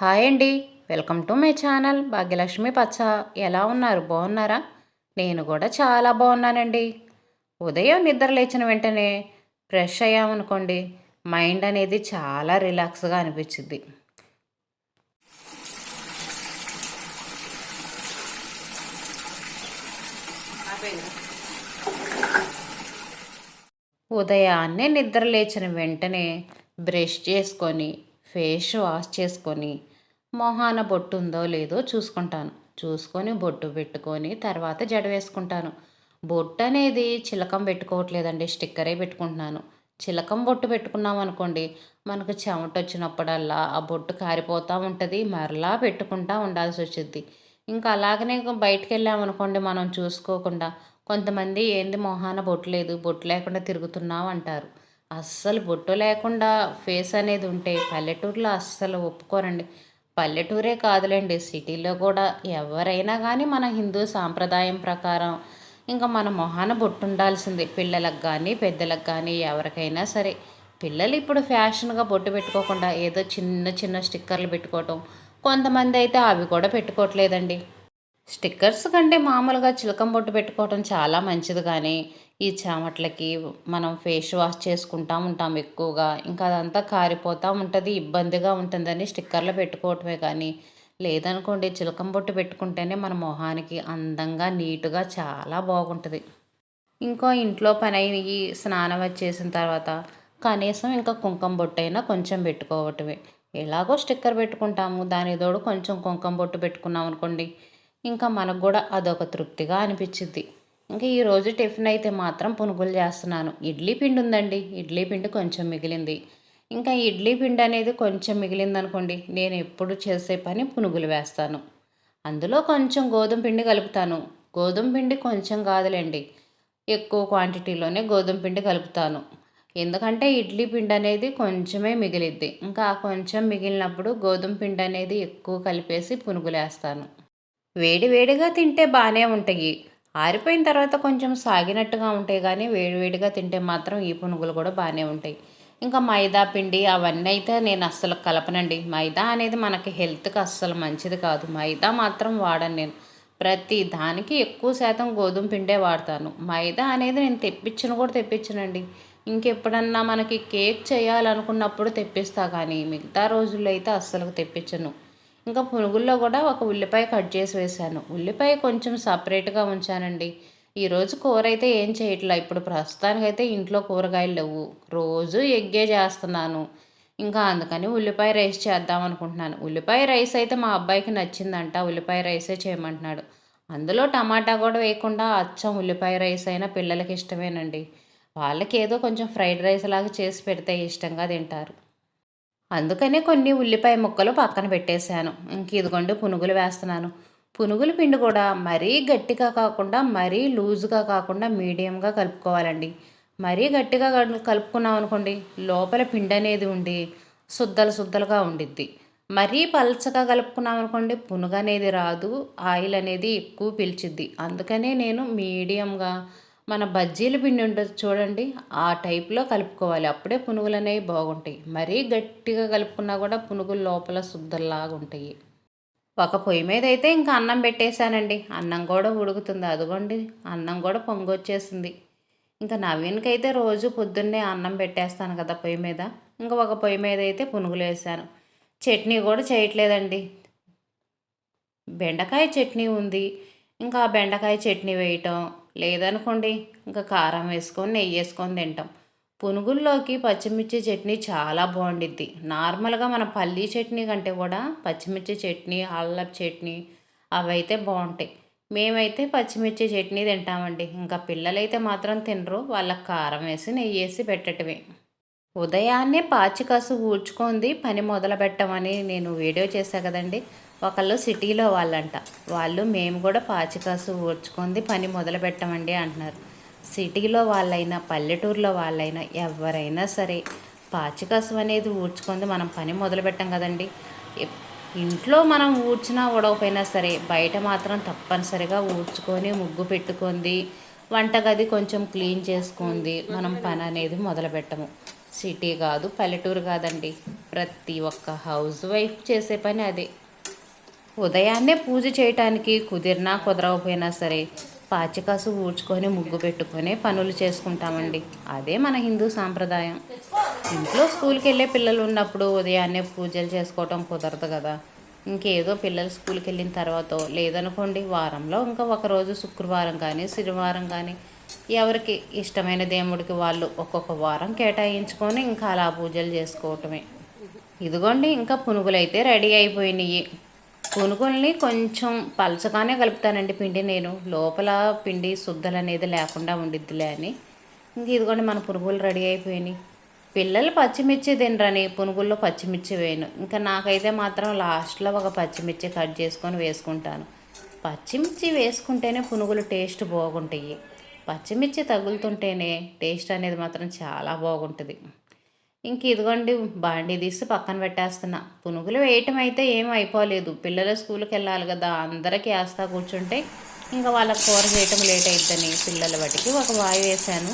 Hi అండి. Welcome to my channel Bhagyalakshmi పచ్చ. ఎలా ఉన్నారు? బాగున్నారా? నేను కూడా చాలా బాగున్నానండి. ఉదయం నిద్ర లేచిన వెంటనే ఫ్రెష్ అయ్యామనుకోండి మైండ్ అనేది చాలా రిలాక్స్గా అనిపించింది ఉదయాన్నే నిద్ర లేచిన వెంటనే బ్రష్ చేసుకొని ఫేస్ వాష్ చేసుకొని మొహాన బొట్టు ఉందో లేదో చూసుకుంటాను. చూసుకొని బొట్టు పెట్టుకొని తర్వాత జడ వేసుకుంటాను. బొట్టు అనేది చిలకం పెట్టుకోవట్లేదండి స్టిక్కరే పెట్టుకుంటున్నాను. చిలకం బొట్టు పెట్టుకున్నాం అనుకోండి మనకు చెమట వచ్చినప్పుడల్లా ఆ బొట్టు కారిపోతూ ఉంటుంది మరలా పెట్టుకుంటా ఉండాల్సి వచ్చింది ఇంకా అలాగనే బయటకు వెళ్ళామనుకోండి మనం చూసుకోకుండా కొంతమంది ఏంది మొహాన బొట్టు లేదు బొట్టు లేకుండా తిరుగుతున్నాం అంటారు. అస్సలు బొట్టు లేకుండా ఫేస్ అనేది ఉంటే పల్లెటూరులో అస్సలు ఒప్పుకోరండి. పల్లెటూరే కాదులేండి. సిటీలో కూడా ఎవరైనా కానీ మన హిందూ సాంప్రదాయం ప్రకారం ఇంకా మన మొహాన బొట్టు ఉండాల్సిందే. పిల్లలకు కానీ పెద్దలకు కానీ ఎవరికైనా సరే. పిల్లలు ఇప్పుడు ఫ్యాషన్గా బొట్టు పెట్టుకోకుండా ఏదో చిన్న చిన్న స్టిక్కర్లు పెట్టుకోవటం కొంతమంది అయితే అవి కూడా పెట్టుకోవట్లేదండి. స్టిక్కర్స్ కంటే మామూలుగా చిలకం బొట్టు పెట్టుకోవటం చాలా మంచిది కానీ ఈ చామట్లకి మనం ఫేస్ వాష్ చేసుకుంటా ఉంటాం ఎక్కువగా. ఇంకా అదంతా కారిపోతూ ఉంటుంది ఇబ్బందిగా ఉంటుందని స్టిక్కర్లు పెట్టుకోవటమే కానీ. లేదనుకోండి చిలకం బొట్టు పెట్టుకుంటేనే మన మొహానికి అందంగా నీటుగా చాలా బాగుంటుంది. ఇంకో ఇంట్లో పని అయ్యి స్నానం వచ్చేసిన తర్వాత కనీసం ఇంకా కుంకుమ బొట్టు అయినా కొంచెం పెట్టుకోవటమే. ఎలాగో స్టిక్కర్ పెట్టుకుంటాము దాని తోడు కొంచెం కుంకుమ బొట్టు పెట్టుకున్నాం అనుకోండి ఇంకా మనకు కూడా అదొక తృప్తిగా అనిపించింది ఇంకా ఈరోజు టిఫిన్ అయితే మాత్రం పునుగులు చేస్తున్నాను. ఇడ్లీ పిండి ఉందండి. ఇడ్లీ పిండి కొంచెం మిగిలింది. ఇంకా ఇడ్లీ పిండి అనేది కొంచెం మిగిలింది అనుకోండి నేను ఎప్పుడు చేసే పని పునుగులు వేస్తాను. అందులో కొంచెం గోధుమ పిండి కలుపుతాను. గోధుమ పిండి కొంచెం కాదులేండి. ఎక్కువ క్వాంటిటీలోనే గోధుమ పిండి కలుపుతాను. ఎందుకంటే ఇడ్లీ పిండి అనేది కొంచెమే మిగిలిద్ది. ఇంకా కొంచెం మిగిలినప్పుడు గోధుమ పిండి అనేది ఎక్కువ కలిపేసి పునుగులేస్తాను వేడివేడిగా తింటే బాగానే ఉంటాయి. ఆరిపోయిన తర్వాత కొంచెం సాగినట్టుగా ఉంటాయి కానీ వేడివేడిగా తింటే మాత్రం ఈ పునుగులు కూడా బాగానే ఉంటాయి. ఇంకా మైదా పిండి అవన్నీ అయితే నేను అస్సలు కలపనండి. మైదా అనేది మనకి హెల్త్కి అస్సలు మంచిది కాదు. మైదా మాత్రం వాడను నేను. ప్రతి దానికి ఎక్కువ శాతం గోధుమ పిండే వాడతాను. మైదా అనేది నేను తెప్పించను కూడా తెప్పించనండి. ఇంకెప్పుడన్నా మనకి కేక్ చేయాలనుకున్నప్పుడు తెప్పిస్తా కానీ మిగతా రోజుల్లో అయితే అస్సలు తెప్పించను. ఇంకా పునుగుల్లో కూడా ఒక ఉల్లిపాయ కట్ చేసి వేసాను ఉల్లిపాయ కొంచెం సపరేట్గా ఉంచానండి. ఈరోజు కూర అయితే ఏం చేయట్లా? ఇప్పుడు ప్రస్తుతానికైతే ఇంట్లో కూరగాయలు లేవు. రోజు ఎగ్గే చేస్తున్నాను. ఇంకా అందుకని ఉల్లిపాయ రైస్ చేద్దాం అనుకుంటున్నాను. ఉల్లిపాయ రైస్ అయితే మా అబ్బాయికి నచ్చిందంట. ఉల్లిపాయ రైసే చేయమంటున్నాడు. అందులో టమాటా కూడా వేయకుండా అచ్చం ఉల్లిపాయ రైస్ అయినా పిల్లలకి ఇష్టమేనండి. వాళ్ళకి ఏదో కొంచెం ఫ్రైడ్ రైస్ లాగా చేసి పెడితే ఇష్టంగా తింటారు. అందుకనే కొన్ని ఉల్లిపాయ ముక్కలు పక్కన పెట్టేశాను. ఇంక ఇదిగోండి పునుగులు వేస్తున్నాను. పునుగుల పిండి కూడా మరీ గట్టిగా కాకుండా మరీ లూజుగా కాకుండా మీడియంగా కలుపుకోవాలండి. మరీ గట్టిగా కలుపుకున్నాం అనుకోండి లోపల పిండి అనేది ఉండి శుద్ధలు శుద్ధలుగా ఉండిద్ది. మరీ పలచగా కలుపుకున్నాం అనుకోండి పునుగు అనేది రాదు ఆయిల్ అనేది ఎక్కువ పీల్చిద్ది. అందుకనే నేను మీడియంగా మన బజ్జీల పిండి ఉంటుంది చూడండి ఆ టైప్లో కలుపుకోవాలి. అప్పుడే పునుగులు అనేవి బాగుంటాయి. మరీ గట్టిగా కలుపుకున్నా కూడా పునుగులు లోపల శుద్ధల్లాగా ఉంటాయి. ఒక పొయ్యి మీద అయితే ఇంకా అన్నం పెట్టేశానండి. అన్నం కూడా ఉడుకుతుంది. అదిగోండి అన్నం కూడా పొంగొచ్చేసింది. ఇంకా నవీన్కైతే రోజు పొద్దున్నే అన్నం పెట్టేస్తాను కదా పొయ్యి మీద. ఇంకా ఒక పొయ్యి మీద అయితే పునుగులు వేసాను చట్నీ కూడా చేయట్లేదండి. బెండకాయ చట్నీ ఉంది. ఇంకా ఆ బెండకాయ చట్నీ వేయటం లేదనుకోండి ఇంకా కారం వేసుకొని నెయ్యి వేసుకొని తింటాం. పునుగుల్లోకి పచ్చిమిర్చి చట్నీ చాలా బాగుండిద్ది. నార్మల్గా మన పల్లీ చట్నీ కంటే కూడా పచ్చిమిర్చి చట్నీ అల్లం చట్నీ అవైతే బాగుంటాయి. మేమైతే పచ్చిమిర్చి చట్నీ తింటామండి. ఇంకా పిల్లలైతే మాత్రం తినరు. వాళ్ళకి కారం వేసి నెయ్యి వేసి పెట్టటమే. ఉదయాన్నే పాచికసు ఊడ్చుకుంది. పని మొదలు పెట్టమని నేను వీడియో చేశా కదండి. ఒకళ్ళు సిటీలో వాళ్ళంట. వాళ్ళు మేము కూడా పాచికాసు ఊడ్చుకుంది పని మొదలు పెట్టమండి అంటున్నారు. సిటీలో వాళ్ళైనా పల్లెటూరులో వాళ్ళైనా ఎవరైనా సరే పాచికాసు అనేది ఊడ్చుకుంది మనం పని మొదలు పెట్టాం కదండి. ఇంట్లో మనం ఊడ్చినా ఊడకపోయినా సరే బయట మాత్రం తప్పనిసరిగా ఊడ్చుకొని ముగ్గు పెట్టుకుంది వంటగది కొంచెం క్లీన్ చేసుకుంది మనం పని అనేది మొదలు పెట్టము. సిటీ కాదు పల్లెటూరు కాదండి. ప్రతి ఒక్క హౌస్ వైఫ్ చేసే పని అదే. ఉదయాన్నే పూజ చేయటానికి కుదిరినా కుదరకపోయినా సరే పాచికాసు ఊడ్చుకొని ముగ్గు పెట్టుకొని పనులు చేసుకుంటామండి. అదే మన హిందూ సాంప్రదాయం. ఇంట్లో స్కూల్కి వెళ్ళే పిల్లలు ఉన్నప్పుడు ఉదయాన్నే పూజలు చేసుకోవటం కుదరదు కదా. ఇంకేదో పిల్లలు స్కూల్కి వెళ్ళిన తర్వాత లేదనుకోండి వారంలో ఇంకా ఒకరోజు శుక్రవారం కానీ శనివారం కానీ ఎవరికి ఇష్టమైన దేవుడికి వాళ్ళు ఒక్కొక్క వారం కేటాయించుకొని ఇంకా అలా పూజలు చేసుకోవటమే. ఇదిగోండి ఇంకా పునుగులైతే రెడీ అయిపోయినాయి. పునుగుల్ని కొంచెం పలచగానే కలుపుతానండి పిండి నేను. లోపల పిండి శుద్ధలు అనేది లేకుండా ఉండిద్దిలే అని. ఇంక ఇదిగోండి మన పునుగులు రెడీ అయిపోయినాయి. పిల్లలు పచ్చిమిర్చి తినరని పునుగుల్లో పచ్చిమిర్చి వేయను. ఇంకా నాకైతే మాత్రం లాస్ట్లో ఒక పచ్చిమిర్చి కట్ చేసుకొని వేసుకుంటాను. పచ్చిమిర్చి వేసుకుంటేనే పునుగులు టేస్ట్ బాగుంటాయి. పచ్చిమిర్చి తగులుతుంటేనే టేస్ట్ అనేది మాత్రం చాలా బాగుంటుంది. ఇంక ఇదిగోండి బాండి తీసి పక్కన పెట్టేస్తున్నా. పునుగులు వేయటం అయితే ఏం అయిపోలేదు. పిల్లలు స్కూల్కి వెళ్ళాలి కదా అందరికీ వేస్తా కూర్చుంటే ఇంకా వాళ్ళకి కూర చేయటం లేట్ అయిద్దని పిల్లల బట్టికి ఒక వాయి వేసాను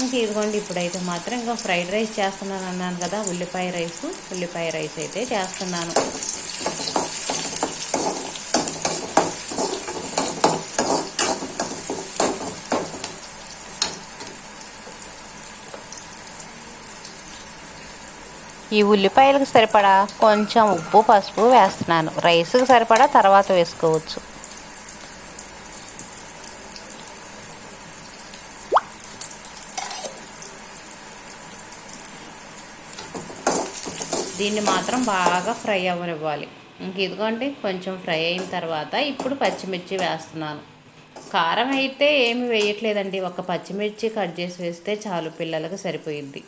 ఇంక ఇదిగోండి ఇప్పుడైతే మాత్రం ఇంకా ఫ్రైడ్ రైస్ చేస్తున్నాను అన్నాను కదా ఉల్లిపాయ రైస్ ఉల్లిపాయ రైస్ అయితే చేస్తున్నాను. ఈ ఉల్లిపాయలకు సరిపడా కొంచెం ఉప్పు పసుపు వేస్తున్నాను. రైస్కి సరిపడా తర్వాత వేసుకోవచ్చు. దీన్ని మాత్రం బాగా ఫ్రై అవ్వనివ్వాలి. ఇంక ఇదిగోండి కొంచెం ఫ్రై అయిన తర్వాత ఇప్పుడు పచ్చిమిర్చి వేస్తున్నాను. కారం అయితే ఏమి వేయట్లేదండి. ఒక పచ్చిమిర్చి కట్ చేసి వేస్తే చాలు పిల్లలకు సరిపోయింది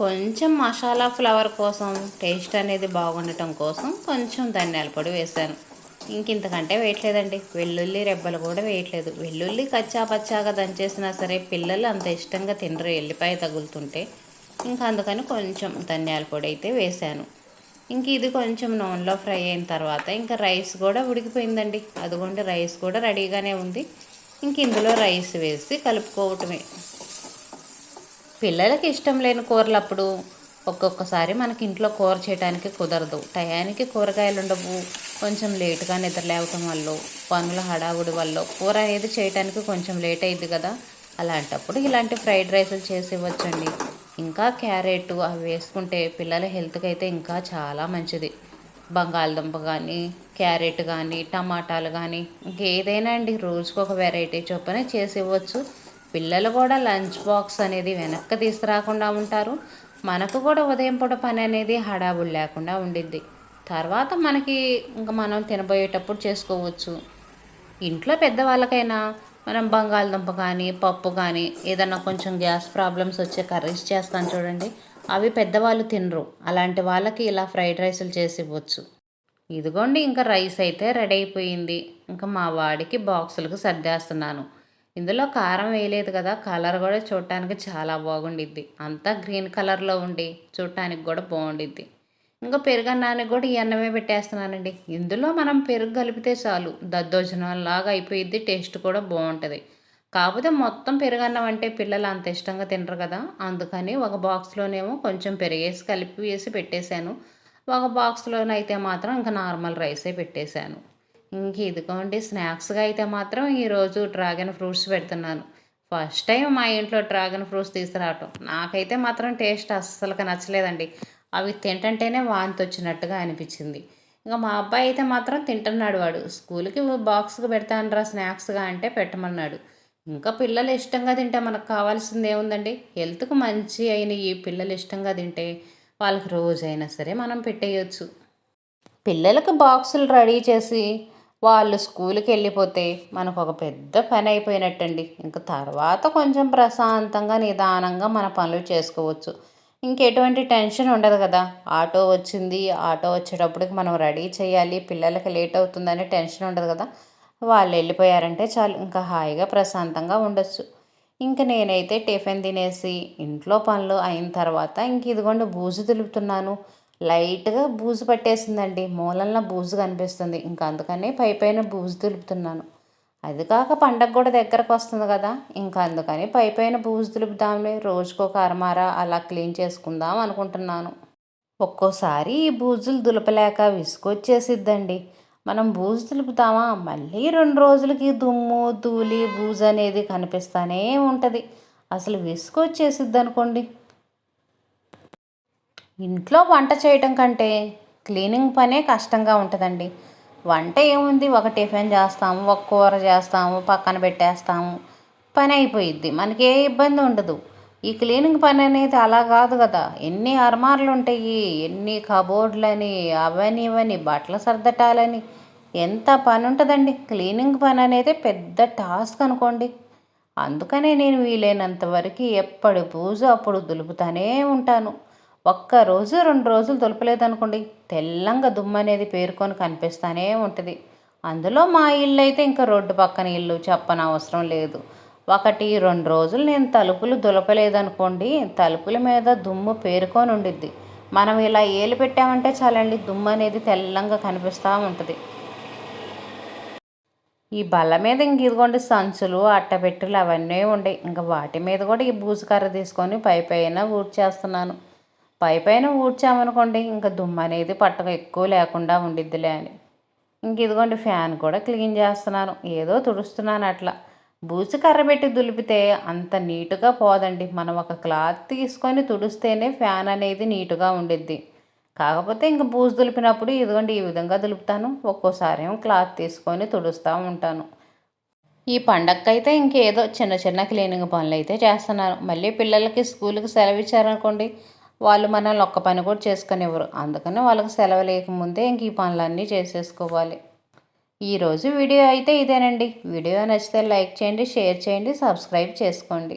కొంచెం మసాలా ఫ్లవర్ కోసం టేస్ట్ అనేది బాగుండటం కోసం కొంచెం ధనియాల పొడి వేసాను ఇంకింతకంటే వేయట్లేదండి. వెల్లుల్లి రెబ్బలు కూడా వేయట్లేదు. వెల్లుల్లి కచ్చా పచ్చాగా దంచేసినా సరే పిల్లలు అంత ఇష్టంగా తినరు. ఎల్లిపాయ తగులుతుంటే ఇంకా అందుకని కొంచెం ధనియాల పొడి అయితే వేశాను. ఇంక ఇది కొంచెం నూనెలో ఫ్రై అయిన తర్వాత ఇంకా రైస్ కూడా ఉడికిపోయిందండి. అదిగోండి రైస్ కూడా రెడీగానే ఉంది. ఇంక ఇందులో రైస్ వేసి కలుపుకోవటమే. పిల్లలకి ఇష్టం లేని కూరలు అప్పుడు ఒక్కొక్కసారి మనకి ఇంట్లో కూర చేయడానికి కుదరదు. టయానికి కూరగాయలు ఉండవు. కొంచెం లేటుగా నిద్రలేవటం వల్ల పనుల హడావుడి వల్ల కూర అనేది చేయడానికి కొంచెం లేట్ అయింది కదా. అలాంటప్పుడు ఇలాంటి ఫ్రైడ్ రైస్లు చేసి ఇవ్వచ్చండి. ఇంకా క్యారెట్ అవి వేసుకుంటే పిల్లల హెల్త్కి అయితే ఇంకా చాలా మంచిది. బంగాళదుంప కానీ క్యారెట్ కానీ టమాటాలు కానీ ఇంకేదైనా అండి. రోజుకు ఒక వెరైటీ చొప్పున చేసి ఇవ్వచ్చు. పిల్లలు కూడా లంచ్ బాక్స్ అనేది వెనక్కి తీసుకురాకుండా ఉంటారు. మనకు కూడా ఉదయం పూట పని అనేది హడావుడి లేకుండా ఉండిద్ది. తర్వాత మనకి ఇంకా మనం తినబోయేటప్పుడు చేసుకోవచ్చు. ఇంట్లో పెద్దవాళ్ళకైనా మనం బంగాళదుంప కానీ పప్పు కానీ ఏదన్నా కొంచెం గ్యాస్ ప్రాబ్లమ్స్ వచ్చే కర్రీస్ చేస్తాను చూడండి. అవి పెద్దవాళ్ళు తినరు. అలాంటి వాళ్ళకి ఇలా ఫ్రైడ్ రైస్లు చేసి ఇవ్వచ్చు ఇదిగోండి ఇంకా రైస్ అయితే రెడీ అయిపోయింది. ఇంకా మా వాడికి బాక్సులకు సర్దేస్తున్నాను. ఇందులో కారం వేయలేదు కదా కలర్ కూడా చూడటానికి చాలా బాగుండిద్ది. అంతా గ్రీన్ కలర్లో ఉండి చూడటానికి కూడా బాగుండిద్ది. ఇంకా పెరుగన్నానికి కూడా ఈ అన్నమే పెట్టేస్తున్నానండి. ఇందులో మనం పెరుగు కలిపితే చాలు. దద్దోజనంలాగా అయిపోయిద్ది టేస్ట్ కూడా బాగుంటుంది. కాకపోతే మొత్తం పెరుగన్నం అంటే పిల్లలు అంత ఇష్టంగా తినరు కదా. అందుకని ఒక బాక్స్లోనేమో కొంచెం పెరిగేసి కలిపి వేసి పెట్టేశాను. ఒక బాక్స్లోనైతే మాత్రం ఇంకా నార్మల్ రైసే పెట్టేశాను. ఇంక ఇదిగోండి స్నాక్స్గా అయితే మాత్రం ఈరోజు డ్రాగన్ ఫ్రూట్స్ పెడుతున్నాను. ఫస్ట్ టైం మా ఇంట్లో డ్రాగన్ ఫ్రూట్స్ తీసుకురావటం. నాకైతే మాత్రం టేస్ట్ అస్సలుగా నచ్చలేదండి. అవి తింటంటేనే వాంతి వచ్చినట్టుగా అనిపించింది. ఇంకా మా అబ్బాయి అయితే మాత్రం తింటున్నాడు వాడు. స్కూల్కి బాక్స్కి పెడతానరా స్నాక్స్గా అంటే పెట్టమన్నాడు. ఇంకా పిల్లలు ఇష్టంగా తింటే మనకు కావాల్సింది ఏముందండి? హెల్త్కు మంచి అయిన ఈ పిల్లలు ఇష్టంగా తింటే వాళ్ళకి రోజైనా సరే మనం పెట్టేయచ్చు. పిల్లలకు బాక్సులు రెడీ చేసి వాళ్ళు స్కూల్కి వెళ్ళిపోతే మనకు ఒక పెద్ద పని అయిపోయినట్టండి. ఇంకా తర్వాత కొంచెం ప్రశాంతంగా నిదానంగా మన పనులు చేసుకోవచ్చు. ఇంకెటువంటి టెన్షన్ ఉండదు కదా. ఆటో వచ్చింది ఆటో వచ్చేటప్పటికి మనం రెడీ చేయాలి పిల్లలకి లేట్ అవుతుందని టెన్షన్ ఉండదు కదా. వాళ్ళు వెళ్ళిపోయారంటే చాలు ఇంకా హాయిగా ప్రశాంతంగా ఉండొచ్చు. ఇంక నేనైతే టిఫిన్ తినేసి ఇంట్లో పనులు అయిన తర్వాత ఇంక ఇదిగోండి బూజు దులుపుతున్నాను లైట్గా బూజు పట్టేసిందండి. మూలంలో బూజు కనిపిస్తుంది. ఇంకా అందుకనే పై పైన బూజు దులుపుతున్నాను. అది కాక పండగ కూడా దగ్గరకు వస్తుంది కదా. ఇంకా అందుకని పై పైన బూజు దులుపుదాంలే. ఒక అరమారా అలా క్లీన్ చేసుకుందాం అనుకుంటున్నాను. ఒక్కోసారి ఈ బూజులు దులపలేక విసుగొచ్చేసిద్దండి. మనం బూజు దులుపుతామా? మళ్ళీ రెండు రోజులకి దుమ్ము ధూళి బూజు అనేది కనిపిస్తూనే ఉంటుంది. అసలు విసుగొచ్చేసిద్ది అనుకోండి ఇంట్లో వంట చేయటం కంటే క్లీనింగ్ పనే కష్టంగా ఉంటుందండి. వంట ఏముంది? ఒక టిఫిన్ చేస్తాము ఒక కూర చేస్తాము పక్కన పెట్టేస్తాము. పని అయిపోయిద్ది. మనకి ఏ ఇబ్బంది ఉండదు. ఈ క్లీనింగ్ పని అనేది అలా కాదు కదా. ఎన్ని అర్మార్లు ఉంటాయి ఎన్ని కబోర్డ్లని అవని ఇవని బట్టలు సర్దటాలని. ఎంత పని ఉంటుందండి? క్లీనింగ్ పని అనేది పెద్ద టాస్క్ అనుకోండి. అందుకనే నేను వీలైనంత వరకు ఎప్పటి పూజ అప్పుడు దులుపుతానే ఉంటాను. ఒక్క రోజు రెండు రోజులు దులపలేదనుకోండి తెల్లంగా దుమ్ము అనేది పేరుకొని కనిపిస్తూనే ఉంటుంది. అందులో మా ఇల్లు అయితే ఇంకా రోడ్డు పక్కన ఇల్లు చెప్పనవసరం లేదు. ఒకటి రెండు రోజులు నేను తలుపులు దులపలేదనుకోండి తలుపుల మీద దుమ్ము పేరుకొని ఉండిద్ది. మనం ఇలా ఏలు పెట్టామంటే చాలండి దుమ్ము అనేది తెల్లంగా కనిపిస్తూ ఉంటుంది. ఈ బల్ల మీద ఇంక ఇదిగోండి సంచులు అట్టపెట్టులు అవన్నీ ఉండేవి ఇంకా వాటి మీద కూడా ఈ బూజుకర్ర తీసుకొని పై పైన ఊడ్చేస్తున్నాను. పై పైన ఊడ్చామనుకోండి ఇంకా దుమ్ము అనేది పట్టక ఎక్కువ లేకుండా ఉండిద్దిలే అని. ఇంక ఇదిగోండి ఫ్యాన్ కూడా క్లీన్ చేస్తున్నాను. ఏదో తుడుస్తున్నాను అట్లా. బూజు కర్ర పెట్టి దులిపితే అంత నీటుగా పోదండి. మనం ఒక క్లాత్ తీసుకొని తుడిస్తేనే ఫ్యాన్ అనేది నీటుగా ఉండిద్ది. కాకపోతే ఇంక బూజు దులిపినప్పుడు ఇదిగోండి ఈ విధంగా దులుపుతాను. ఒక్కోసారి ఏమో క్లాత్ తీసుకొని తుడుస్తూ ఉంటాను. ఈ పండగకైతే ఇంకేదో చిన్న చిన్న క్లీనింగ్ పనులు అయితే చేస్తున్నాను. మళ్ళీ పిల్లలకి స్కూల్కి సెలవు ఇచ్చారనుకోండి వాళ్ళు మనల్ని ఒక్క పని కూడా చేసుకునివ్వరు. అందుకని వాళ్ళకి సెలవు లేకముందే ఇంక ఈ పనులన్నీ చేసేసుకోవాలి. ఈరోజు వీడియో అయితే ఇదేనండి. వీడియో నచ్చితే లైక్ చేయండి షేర్ చేయండి సబ్స్క్రైబ్ చేసుకోండి.